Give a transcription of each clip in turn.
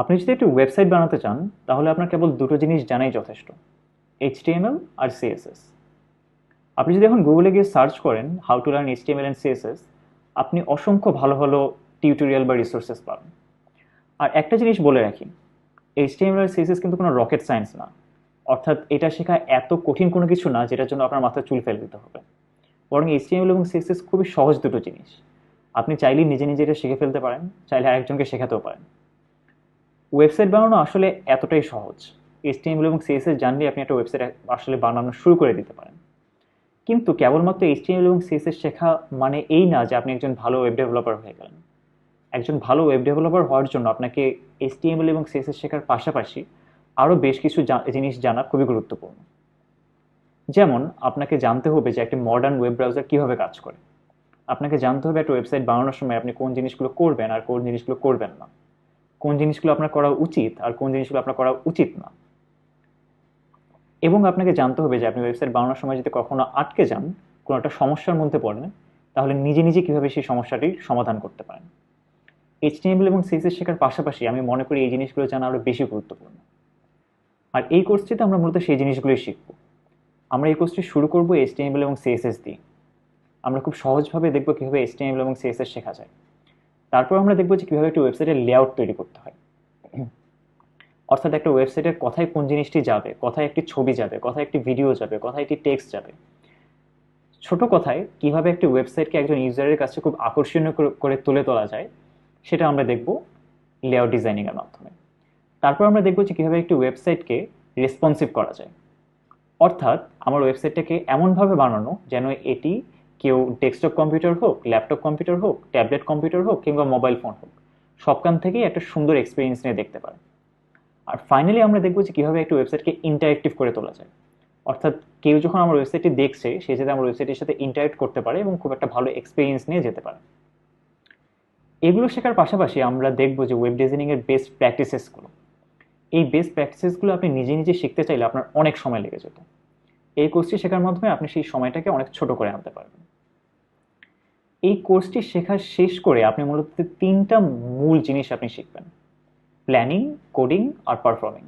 আপনি যদি একটি ওয়েবসাইট বানাতে চান, তাহলে আপনার কেবল দুটো জিনিস জানাই যথেষ্ট এইচটিএমএল আর সিএসএস আপনি যদি এখন গুগলে গিয়ে সার্চ করেন how to learn HTML and CSS আপনি অসংখ্য ভালো ভালো টিউটোরিয়াল বা রিসোর্সেস পাবেন। আর একটা জিনিস বলে রাখি এইচটিএমএল আর সিএসএস কিন্তু কোনো রকেট সায়েন্স না। অর্থাৎ এটা শেখা এত কঠিন কোনো কিছু না, যেটার জন্য আপনার মাথায় চুল ফেলে দিতে হবে। বরং এইচটিএমএল এবং সিএসএস খুবই সহজ দুটো জিনিস। আপনি চাইলেই নিজে নিজে এটা শিখে ফেলতে পারেন, চাইলে আরেকজনকে শেখাতেও পারেন। ওয়েবসাইট বানানো আসলে এতটাই সহজ। এইচটিএমএল এবং সিএসএস জানলে আপনি একটা ওয়েবসাইট আসলে বানানো শুরু করে দিতে পারেন। কিন্তু কেবলমাত্র এইচটিএমএল এবং সিএসএস শেখা মানে এই না যে আপনি একজন ভালো ওয়েব ডেভেলপার হয়ে গেলেন। একজন ভালো ওয়েব ডেভেলপার হওয়ার জন্য আপনাকে এইচটিএমএল এবং সিএসএস শেখার পাশাপাশি আরও বেশ কিছু জিনিস জানা খুবই গুরুত্বপূর্ণ। যেমন, আপনাকে জানতে হবে যে একটি মডার্ন ওয়েব ব্রাউজার কীভাবে কাজ করে। আপনাকে জানতে হবে একটা ওয়েবসাইট বানানোর সময় আপনি কোন জিনিসগুলো করবেন আর কোন জিনিসগুলো করবেন না। কোন জিনিসগুলো আপনার করা উচিত আর কোন জিনিসগুলো আপনার করা উচিত না। এবং আপনাকে জানতে হবে যে আপনি ওয়েবসাইট বানানোর সময় যদি কখনো আটকে যান, কোনো একটা সমস্যার মধ্যে পড়েন, তাহলে নিজে নিজে কীভাবে সেই সমস্যাটির সমাধান করতে পারেন। এইচটিএমএল এবং সিএসএস শেখার পাশাপাশি আমি মনে করি এই জিনিসগুলো জানা আরও বেশি গুরুত্বপূর্ণ। আর এই কোর্সটিতে আমরা মূলত সেই জিনিসগুলোই শিখব। আমরা এই কোর্সটি শুরু করব এইচটিএমএল এবং সিএসএস দিয়ে। আমরা খুব সহজভাবে দেখব কীভাবে এইচটিএমএল এবং সিএসএস শেখা যায়। তারপর আমরা দেখব যে কীভাবে একটি ওয়েবসাইটের লেআউট তৈরি করতে হয়। অর্থাৎ একটা ওয়েবসাইটের কথায় কোন জিনিসটি যাবে, কথায় একটি ছবি যাবে, কথায় একটি ভিডিও যাবে, কথায় একটি টেক্সট যাবে। ছোট কথায় কীভাবে একটি ওয়েবসাইটকে একজন ইউজারের কাছে খুব আকর্ষণীয় করে- তুলে তোলা যায়, সেটা আমরা দেখব লেআউট ডিজাইনিংয়ের মাধ্যমে। তারপর আমরা দেখব যে কীভাবে একটি ওয়েবসাইটকে রেসপন্সিভ করা যায়। অর্থাৎ আমার ওয়েবসাইটটাকে এমনভাবে বানানো যেন এটি কেউ ডেস্কটপ কম্পিউটার হোক ল্যাপটপ কম্পিউটার হোক ট্যাবলেট কম্পিউটার হোক কিংবা মোবাইল ফোন হোক, সবখান থেকেই একটা সুন্দর এক্সপিরিয়েন্স নিয়ে দেখতে পারে। আর ফাইনালি আমরা দেখব যে কীভাবে একটা ওয়েবসাইটকে ইন্টারেক্টিভ করে তোলা যায়। অর্থাৎ কেউ যখন আমার ওয়েবসাইটটি দেখছে, সে যাতে আমার ওয়েবসাইটের সাথে ইন্টারেক্ট করতে পারে এবং খুব একটা ভালো এক্সপিরিয়েন্স নিয়ে যেতে পারে। এগুলো শেখার পাশাপাশি আমরা দেখব যে ওয়েব ডিজাইনিংয়ের বেস্ট প্র্যাকটিসেসগুলো এই বেস্ট প্র্যাকটিসেসগুলো আপনি নিজে নিজে শিখতে চাইলে আপনার অনেক সময় লেগে যেত। এই কোর্সটি শেখার মাধ্যমে আপনি সেই সময়টাকে অনেক ছোট করে আনতে পারবেন। এই কোর্সটি শেখা শেষ করে আপনি মূলত তিনটা মূল জিনিস আপনি শিখবেন। প্ল্যানিং, কোডিং আর পারফর্মিং।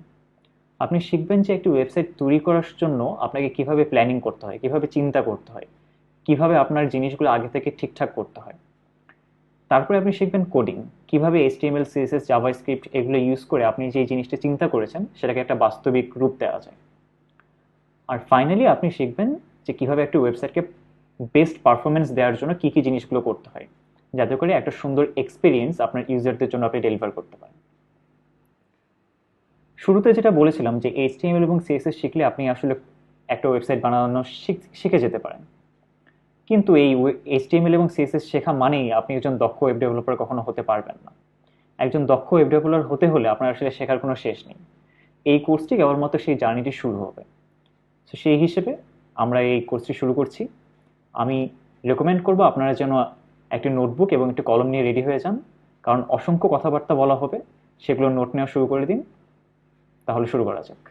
আপনি শিখবেন যে একটি ওয়েবসাইট তৈরি করার জন্য আপনাকে কীভাবে প্ল্যানিং করতে হয়, কীভাবে চিন্তা করতে হয়, কীভাবে আপনার জিনিসগুলো আগে থেকে ঠিকঠাক করতে হয়। তারপরে আপনি শিখবেন কোডিং, কীভাবে এইচটিএমএল, সিএসএস জাভা স্ক্রিপ্ট এগুলো ইউজ করে আপনি যে জিনিসটা চিন্তা করেছেন সেটাকে একটা বাস্তবিক রূপ দেওয়া যায়। আর ফাইনালি আপনি শিখবেন যে কীভাবে একটি ওয়েবসাইটকে বেস্ট পারফরমেন্স দেওয়ার জন্য কী কী জিনিসগুলো করতে হয়? যাতে করে একটা সুন্দর এক্সপিরিয়েন্স আপনার ইউজারদের জন্য আপনি ডেলিভার করতে পারেন। শুরুতে যেটা বলেছিলাম যে এইচটিএমএল এবং সিএসএস শিখলে আপনি আসলে একটা ওয়েবসাইট বানানো শিখ- যেতে পারেন। কিন্তু এই এইচটিএমএল এবং সিএসএস শেখা মানেই আপনি একজন দক্ষ ওয়েব ডেভেলপার কখনো হতে পারবেন না। একজন দক্ষ ওয়েব ডেভেলপার হতে হলে আপনার আসলে শেখার কোনো শেষ নেই। এই কোর্সটি কেবলমাত্র সেই জার্নিটি শুরু হবে। তো সেই হিসেবে আমরা এই কোর্সটি শুরু করছি। আমি রেকমেন্ড করব আপনারা যেন একটি নোটবুক এবং একটি কলম নিয়ে রেডি হয়ে যান। কারণ অসংখ্য কথাবার্তা বলা হবে, সেগুলো নোট নেওয়া শুরু করে দিন। তাহলে শুরু করা যাক।